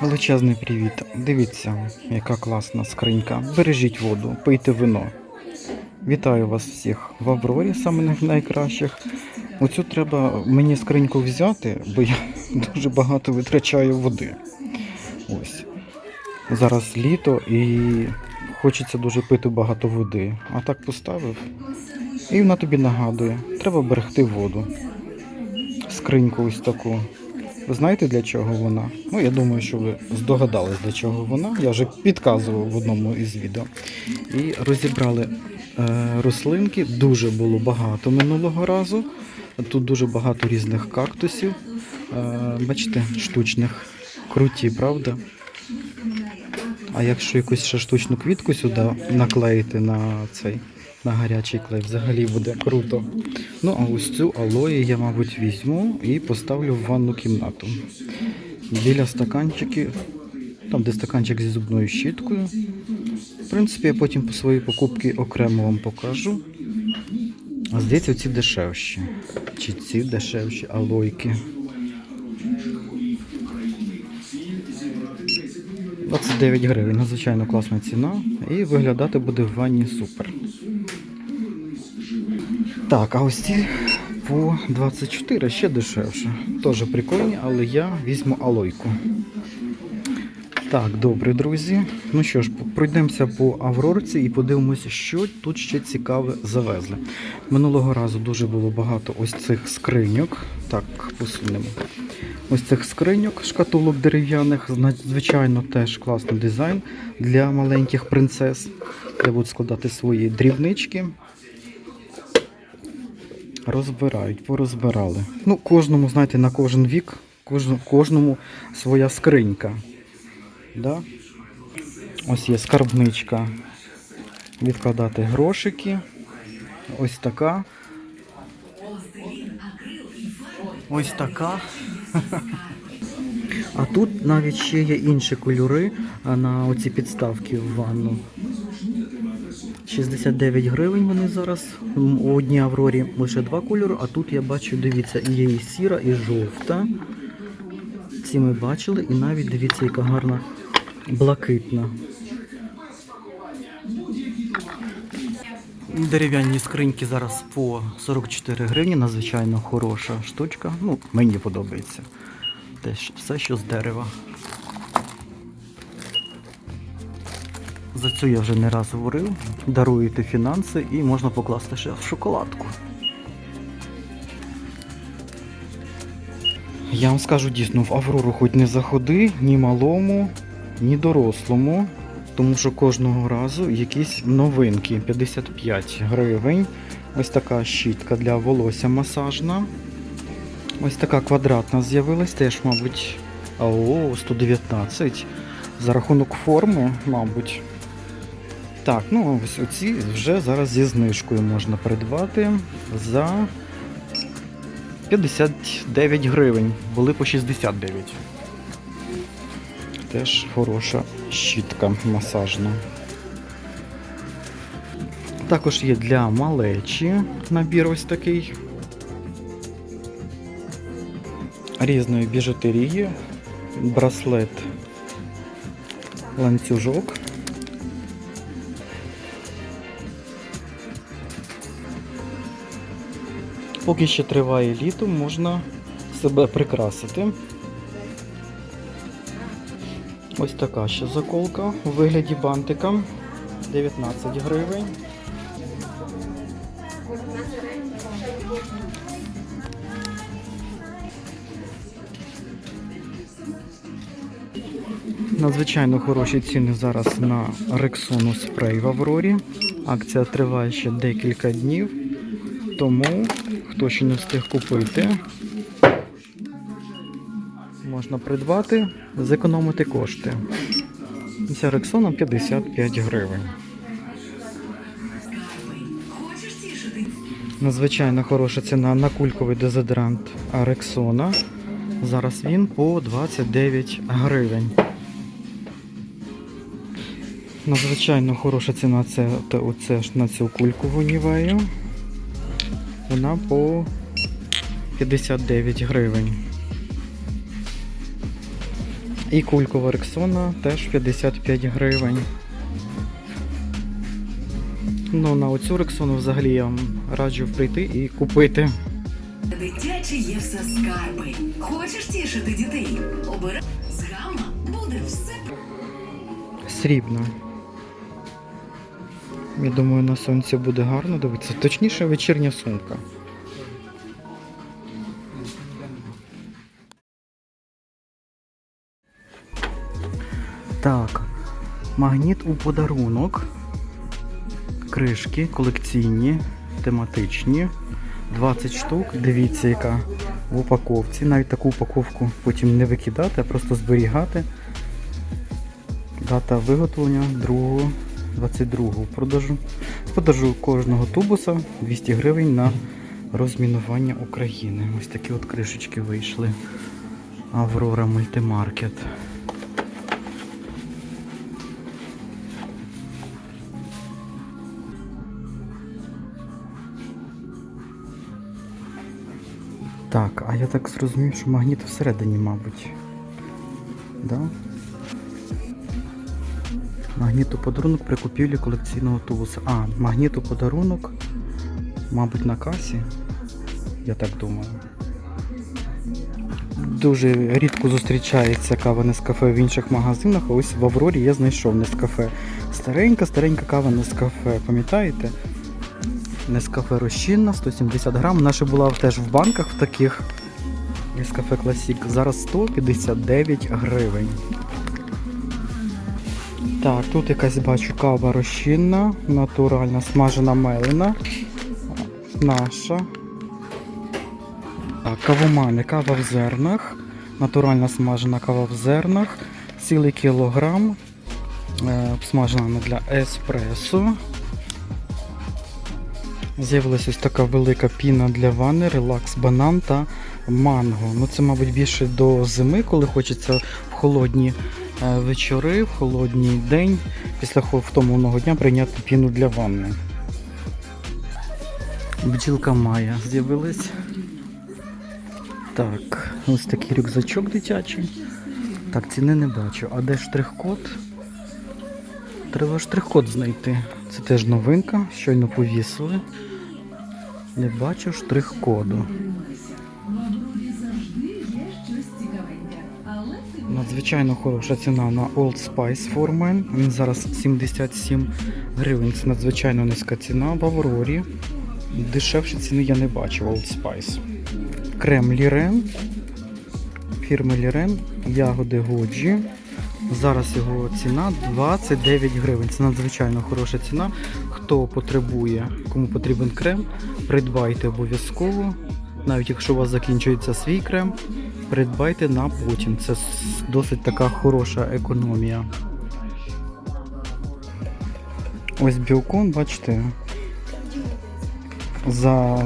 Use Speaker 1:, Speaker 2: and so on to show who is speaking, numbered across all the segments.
Speaker 1: Величезний привіт. Дивіться, яка класна скринька. Бережіть воду, пийте вино. Вітаю вас всіх в Аврорі, саме найкращих. Оцю треба мені скриньку взяти, бо я дуже багато витрачаю води. Ось. Зараз літо і хочеться дуже пити багато води. А так поставив. І вона тобі нагадує, треба берегти воду. Скриньку ось таку. Ви знаєте для чого вона? Ну, я думаю, що ви здогадались, для чого вона. Я вже підказував в одному із відео. І розібрали е, рослинки. Дуже було багато минулого разу. Тут дуже багато різних кактусів. Е, бачите, штучних. Круті, правда? А якщо якусь ще штучну квітку сюди наклеїти на цей на гарячий клей, взагалі буде круто. Ну, а ось цю алої я, мабуть, візьму і поставлю в ванну кімнату. Біля стаканчиків, там, де стаканчик зі зубною щіткою. В принципі, я потім по своїй покупці окремо вам покажу. А здається, ці дешевші. Чи ці дешевші алойки. 29 гривень, надзвичайно класна ціна. І виглядати буде в ванні супер. Так, а ось ці по 24 ще дешевше. Теж прикольні, але я візьму алойку. Так, добре, друзі. Ну що ж, пройдемося по Аврорці і подивимося, що тут ще цікаве завезли. Минулого разу дуже було багато ось цих скриньок. Так, посунемо. Ось цих скриньок, шкатулок дерев'яних, надзвичайно теж класний дизайн для маленьких принцес, де будуть складати свої дрібнички. Розбирають, порозбирали. Ну, кожному, знаєте, на кожен вік, кожному, своя скринька. Да? Ось є скарбничка. Відкладати грошики. Ось така. Ось така. А тут навіть ще є інші кольори на оці підставки в ванну. 69 гривень вони зараз. У одній Аврорі лише два кольори, а тут я бачу, дивіться, є і сіра, і жовта. Ці ми бачили, і навіть дивіться, яка гарна блакитна. Дерев'яні скриньки зараз по 44 гривні, надзвичайно хороша штучка. Ну, мені подобається. Теж все, що з дерева. За цю я вже не раз говорив. Даруєте фінанси і можна покласти ще в шоколадку. Я вам скажу дійсно, в Аврору хоч не заходи ні малому, ні дорослому, тому що кожного разу якісь новинки. 55 гривень. Ось така щітка для волосся масажна. Ось така квадратна з'явилась, теж, мабуть, о, 119. За рахунок форми, мабуть. Так, ну ось оці вже зараз зі знижкою можна придбати за 59 гривень. Були по 69. Теж хороша щітка масажна. Також є для малечі набір ось такий. Різної біжутерії, браслет, ланцюжок. Поки ще триває літо, можна себе прикрасити. Ось така ще заколка у вигляді бантика 19 гривень. Надзвичайно хороші ціни зараз на Рексону спрей в Аврорі. Акція триває ще декілька днів. Тому, хто ще не встиг купити, можна придбати, зекономити кошти. Ця Рексона 55 гривень. Надзвичайно хороша ціна на кульковий дезодорант Рексона. Зараз він по 29 гривень. Надзвичайно хороша ціна це оце ж на цю кулькову нівею. Вона по 59 гривень. І кулькова рексона теж 55 гривень. Ну, на оцю рексону взагалі я вам раджу прийти і купити.
Speaker 2: Дитячі є все скарби. Хочеш тішити дітей? Обирай з гама буде все.
Speaker 1: Срібна. Я думаю, на сонці буде гарно дивитися. Точніше, вечірня сумка. Так, магніт у подарунок. Кришки колекційні, тематичні. 20 штук. Дивіться, яка в упаковці. Навіть таку упаковку потім не викидати, а просто зберігати. Дата виготовлення 2 22 продажу. Продажу кожного тубуса 200 гривень на розмінування України. Ось такі от кришечки вийшли. Аврора мультимаркет. Так, а я так зрозумів, що магніт всередині, мабуть. Да? Магніт у подарунок при купівлі колекційного тубуса. А, магніт у подарунок, мабуть, на касі. Я так думаю. Дуже рідко зустрічається кава Нескафе в інших магазинах, а ось в Аврорі я знайшов Нескафе. Старенька, старенька кава Нескафе, пам'ятаєте? Нескафе розчинна, 170 грам. Ще була теж в банках в таких. Нескафе Класік. Зараз 159 гривень. Так, тут якась бачу кава розчинна, натуральна, смажена мелина. Наша. Так, кавомани, кава в зернах. Натуральна смажена кава в зернах. Цілий кілограм. Е, смажена для еспресо. З'явилася ось така велика піна для ванни, релакс банан та манго. Ну це, мабуть, більше до зими, коли хочеться в холодні вечори, в холодній день, після втомленого дня прийняти піну для ванни. Бджілка Майя з'явилась. Так, ось такий рюкзачок дитячий. Так, ціни не бачу. А де штрих-код? Треба штрих-код знайти. Це теж новинка, щойно повісили. Не бачу штрих-коду. Надзвичайно хороша ціна на Old Spice Foreman. Він зараз 77 гривень. Це надзвичайно низька ціна в Аврорі. Дешевші ціни я не бачив Old Spice. Крем Лірен. Фірми Лірен. Ягоди Годжі. Зараз його ціна 29 гривень. Це надзвичайно хороша ціна. Хто потребує, кому потрібен крем, придбайте обов'язково. Навіть якщо у вас закінчується свій крем, придбайте на потім. Це досить така хороша економія. Ось білкон, бачите, за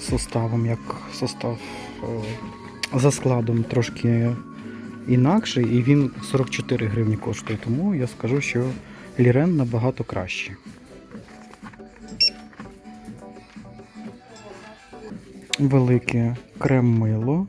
Speaker 1: составом, як состав, е, за складом трошки інакший, і він 44 гривні коштує. Тому я скажу, що Лірен набагато краще. Велике крем-мило.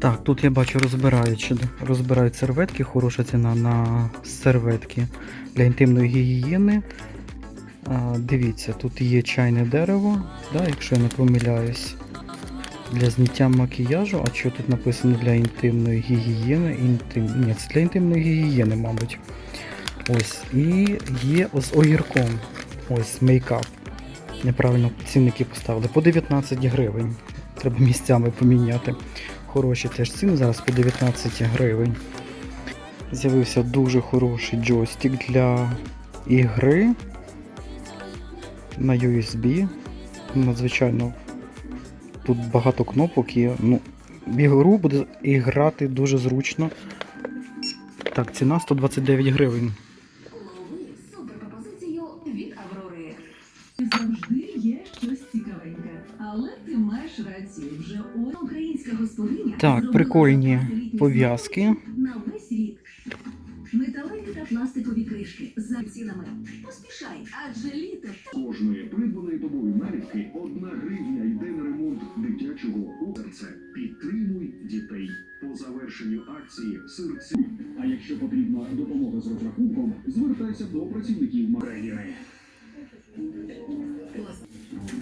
Speaker 1: Так, тут я бачу розбирають, розбирають серветки, хороша ціна на серветки для інтимної гігієни. А, дивіться, тут є чайне дерево, да, якщо я не помиляюсь. Для зняття макіяжу, а що тут написано для інтимної гігієни? Інтим... Ні, це для інтимної гігієни, мабуть. Ось. І є з огірком. Ось мейкап. Неправильно цінники поставили. По 19 гривень. Треба місцями поміняти. Хороші теж ціни зараз по 19 гривень. З'явився дуже хороший джойстик для ігри на USB. Надзвичайно тут багато кнопок і ну, в ігру буде і грати дуже зручно. Так, ціна 129 гривень.
Speaker 2: Суперпропозицію від Аврори. Завжди є щось цікавеньке, але ти маєш рацію. Вже українська господиня
Speaker 1: Так, прикольні пов'язки.
Speaker 2: на весь рік. Металеві та та пластикові кришки за цінами. Поспішай, адже літо
Speaker 3: Кожної придбаної тобою наліпки одна гривня йде на ремонт дитячого у серце. Підтримуй дітей. По завершенню акції серці. А якщо потрібна допомога з розрахунком, звертайся до працівників країни.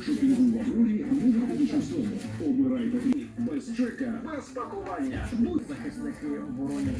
Speaker 3: Шопінгу в Аврорі найвигідніша сума. Обирай такий без чека, без пакування. Будь захисники оборони.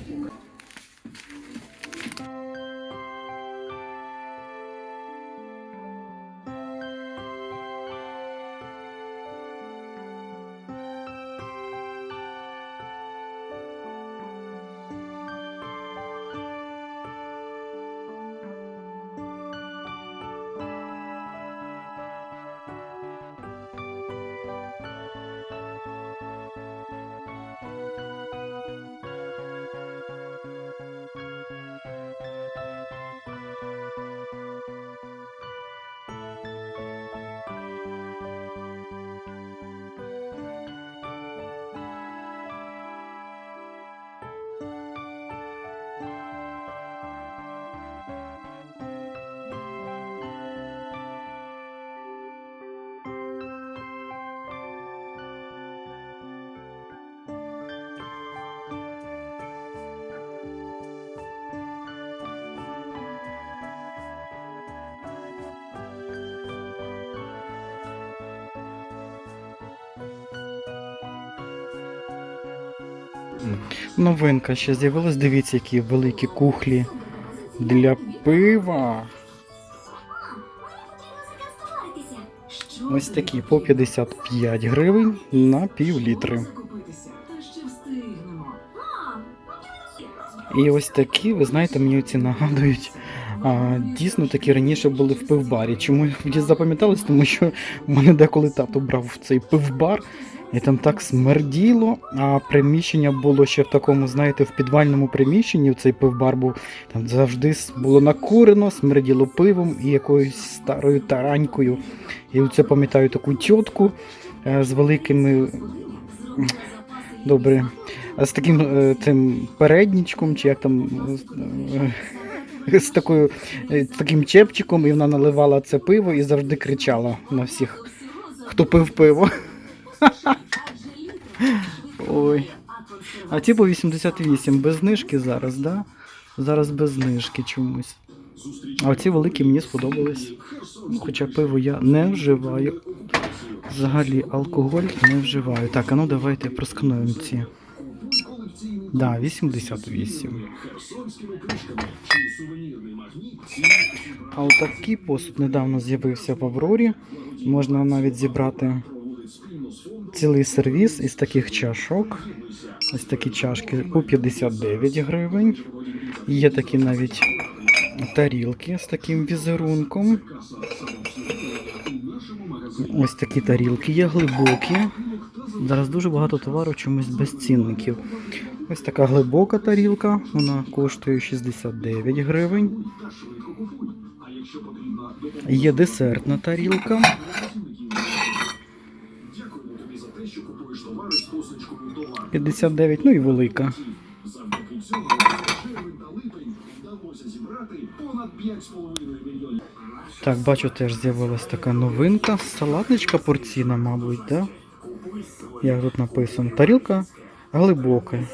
Speaker 1: Новинка ще з'явилась. Дивіться, які великі кухлі для пива. Ось такі по 55 гривень на пів літри. І ось такі, ви знаєте, мені ці нагадують. А, дійсно такі раніше були в пивбарі. Чому мені запам'яталось? Тому що в мене деколи тато брав в цей пивбар, і там так смерділо, а приміщення було ще в такому, знаєте, в підвальному приміщенні. в Цей пивбар був там завжди було накурено, смерділо пивом і якоюсь старою таранькою. І оце пам'ятаю таку тітку е, з великими. Добре. З таким е, цим переднічком, чи як там е, з такою з таким чепчиком, і вона наливала це пиво і завжди кричала на всіх, хто пив пиво. Ой. А ті по 88 без знижки зараз, да? Зараз без знижки чомусь. А оці великі мені сподобались. Ну, Хоча пиво я не вживаю. Взагалі алкоголь не вживаю. Так, а ну давайте проскануємо ці. Да, 88.
Speaker 3: Херсонськими кришками чи сувенірний магніт.
Speaker 1: А отакий посуд недавно з'явився в Аврорі. Можна навіть зібрати цілий сервіс із таких чашок. Ось такі чашки по 59 гривень. Є такі навіть тарілки з таким візерунком. Ось такі тарілки є глибокі. Зараз дуже багато товару чомусь без цінників. Ось така глибока тарілка, вона коштує 69 гривень. Є десертна тарілка. 59, ну і велика.
Speaker 3: Завдяки цьому за червень та липень вдалося зібрати понад 5,5 мільйонів.
Speaker 1: Так, бачу, теж з'явилась така новинка. Салатничка порційна, мабуть, да? Як тут написано? Тарілка глибока.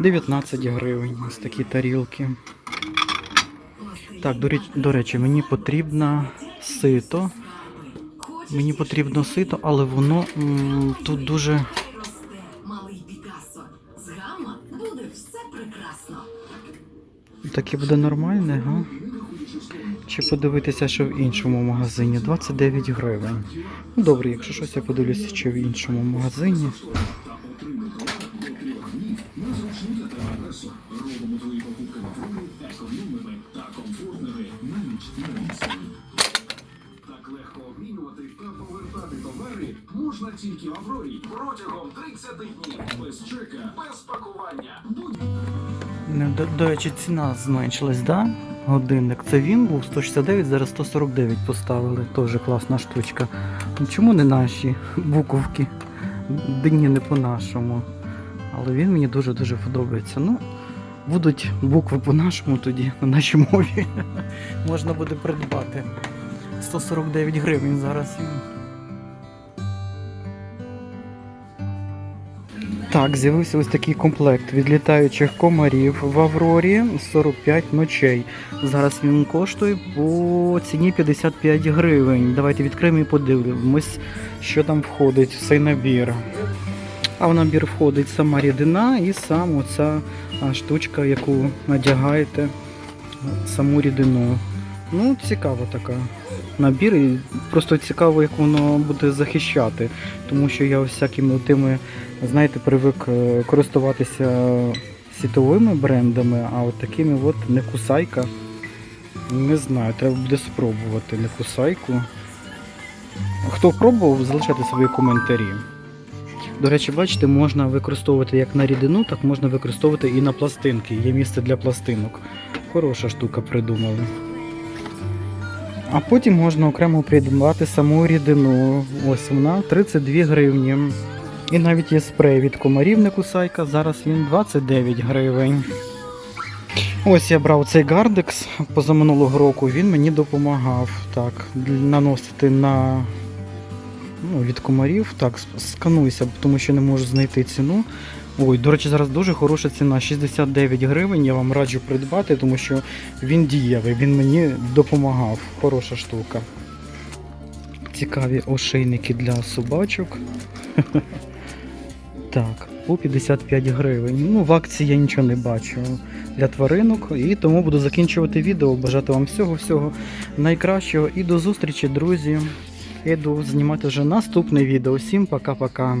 Speaker 1: 19 гривень. Ось такі тарілки. Так, до речі, мені потрібно сито. Мені потрібно сито, але воно м, тут дуже. Таке буде нормальне, га? Чи подивитися, що в іншому магазині? 29 гривень. Ну добре, якщо щось я подивлюся, що в іншому магазині. До, до речі, ціна зменшилась, да? Годинник. Це він був 169, зараз 149 поставили. Теж класна штучка. Ну, Чому не наші буковки? Дні не по-нашому. Але він мені дуже-дуже подобається. Ну, Будуть букви по-нашому тоді, на нашій мові. Можна буде придбати. 149 гривень зараз Так, з'явився ось такий комплект від літаючих комарів в Аврорі 45 ночей. Зараз він коштує по ціні 55 гривень. Давайте відкриємо і подивимось, що там входить в цей набір. А в набір входить сама рідина і сам оця штучка, яку надягаєте саму рідину. Ну, цікава така набір, просто цікаво, як воно буде захищати. Тому що я всякими тими, знаєте, привик е, користуватися світовими брендами, а от такими от не кусайка. Не знаю, треба буде спробувати не кусайку. Хто пробував, залишайте свої коментарі. До речі, бачите, можна використовувати як на рідину, так можна використовувати і на пластинки. Є місце для пластинок. Хороша штука придумали. А потім можна окремо придбати саму рідину. Ось вона 32 гривні. І навіть є спрей від комарів не кусайка. Зараз він 29 гривень. Ось я брав цей гардекс позаминулого року, він мені допомагав так, наносити на ну, від комарів. Так, скануйся, тому що не можу знайти ціну. Ой, до речі, зараз дуже хороша ціна 69 гривень. Я вам раджу придбати, тому що він дієвий, він мені допомагав. Хороша штука. Цікаві ошейники для собачок. Так, по 55 гривень. Ну, в акції я нічого не бачу для тваринок. І тому буду закінчувати відео. Бажати вам всього-всього найкращого. І до зустрічі, друзі. Іду знімати вже наступне відео. Всім пока-пока.